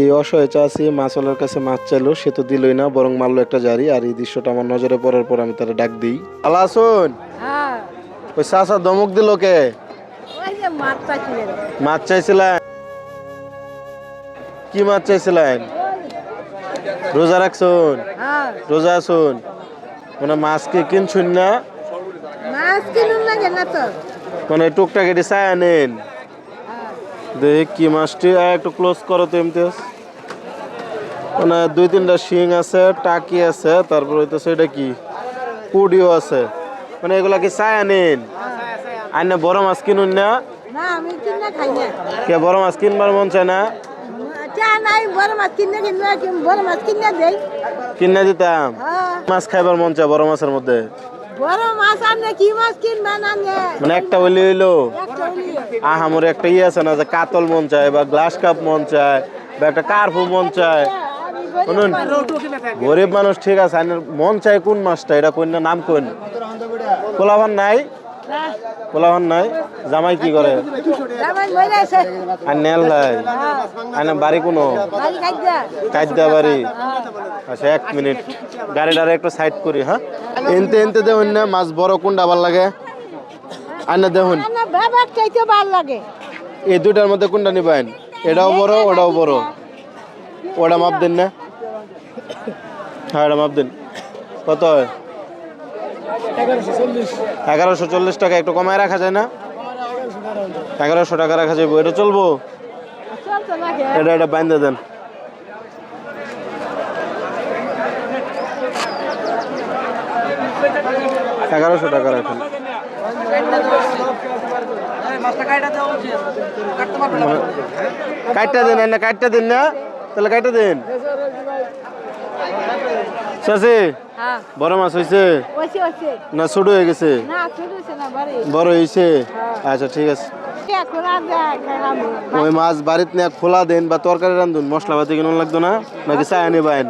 এই অসহায় চাষি মাছওয়ালার কাছে মাছ চাইলো সে তো দিলই না বরং মারলো একটা জারি আর এই দৃশ্যটা আমার নজরে পড়ার পর আমি তারা ডাক দিই। আলা আসুন। হ্যাঁ। ওই চাষা ধমক দিল কে। মাছ চাইছিলেন। কি মাছ চাইছিলেন? রোজা রাখছুন? হ্যাঁ। রোজা আসুন মানে মাছ কি কিনছুন না? মাছ কিনুন না তো? মানে টুকটাক এটি চাই আনেন। দেখ কি মাছটি একটু ক্লোজ করো তো ইমতিয়াজ মানে দুই তিনটা শিং আছে টাকি আছে তারপর হইতেছে এটা কি? পুডিও আছে। মানে এগুলা কি চাই আনেন আইন না বড় মাছ কিনুন না? কে বড় মাছ কিনবার মন চায় না? মাছ কিনে দিতাম। হ্যাঁ। মাছ খাইবার মন চায় বড় মাছের মধ্যে? বড় মাছ আনলে কি মাছ কিনবে মানে একটা হইলে হইল? একটা হলি আহা মোর একটা ইয়ে আছে না যে কাতল মন চায় বা গ্লাস কাপ মন চায় বা একটা কার্পু মন চায়। শুনুন। গরিব মানুষ ঠিক আছে মন চায় কোন মাছটা এটা কোন না, নাম কোন কোলাভান নাই? কোলাভান নাই? জামাই কি করে? আর নেল নাই? আইনা বাড়ি কোনো? কাজদা বাড়ি আচ্ছা এক মিনিট। গাড়িটারে একটু সাইড করি হ্যাঁ? এনতে এনতে দেখুন না, মাছ বড় কোনটা ভালো লাগে? আইনা দেখুন। না চাইতে ভালো লাগে। এই দুটার মধ্যে কোনটা নিবেন এটাও বড়, ওটাও বড়। ওটা মাপ দিন না। হ্যাঁ এটা মাপ দিন। কত হয়? এগারোশো চল্লিশ টাকা, একটু কমায় রাখা যায় না? এগারোশো টাকা রাখা যাবে এটা চলবো? এটা এটা বাইন্দে দেন। এগারোশো টাকা রাখেন। কাটটা দিন না। কাটটা দিন না? তাহলে কাটটা দিন। চাষি হ্যাঁ। বড় মাছ হয়েছে না ছোট হয়ে গেছে? না চলছে না বাড়ি বড় হয়েছে আচ্ছা ঠিক আছে। ওই মাছ বাড়িতে নিয়ে খোলা দেন বা তরকারি রান্ধুন মশলা পাতি কিনুন লাগতো না? নাকি চাই আনি বাইন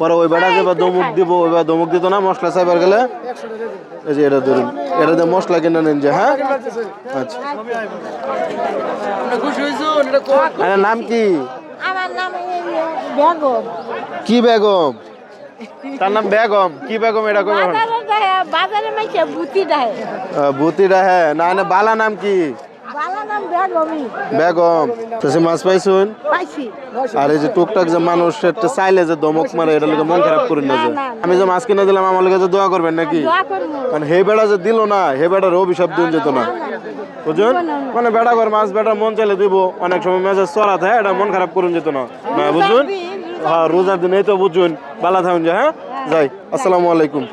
পরে ওই বেড়া যে বা দমুক দিব ওই বা দমুক দিত না মশলা চাইবার গেলে। এই যে এটা ধরুন এটা দিয়ে মশলা কিনে নেন যে হ্যাঁ? আচ্ছা। আরে নাম কি? কি বেগম? তার নাম বেগম। কি বেগম এটা বাজারে মাইছে বুতি দেয়। ভূতিটা হ্যাঁ। না না বালা নাম কি? বেগম তো সে মাছ পাইছুন? পাইছি। আর এই যে টুকটাক যে মানুষ একটা চাইলে যে দমক মারে এটা লোকে মন খারাপ করেন না যে। আমি যে মাছ কিনে দিলাম আমার লোকে যে দোয়া করবেন নাকি? দোয়া করব। মানে হে বেড়া যে দিল না হে বেড়ার অভিশাপ দিন যেত না। বুঝুন মানে বেড়া ঘর মাছ বেড়া মন চাইলে দিব অনেক সময় মেজাজ চড়া থাকে এটা মন খারাপ করুন যেত না। না বুঝুন হ্যাঁ রোজার দিন এই তো বুঝুন বালা থাকুন যে হ্যাঁ? যাই আসসালামু আলাইকুম।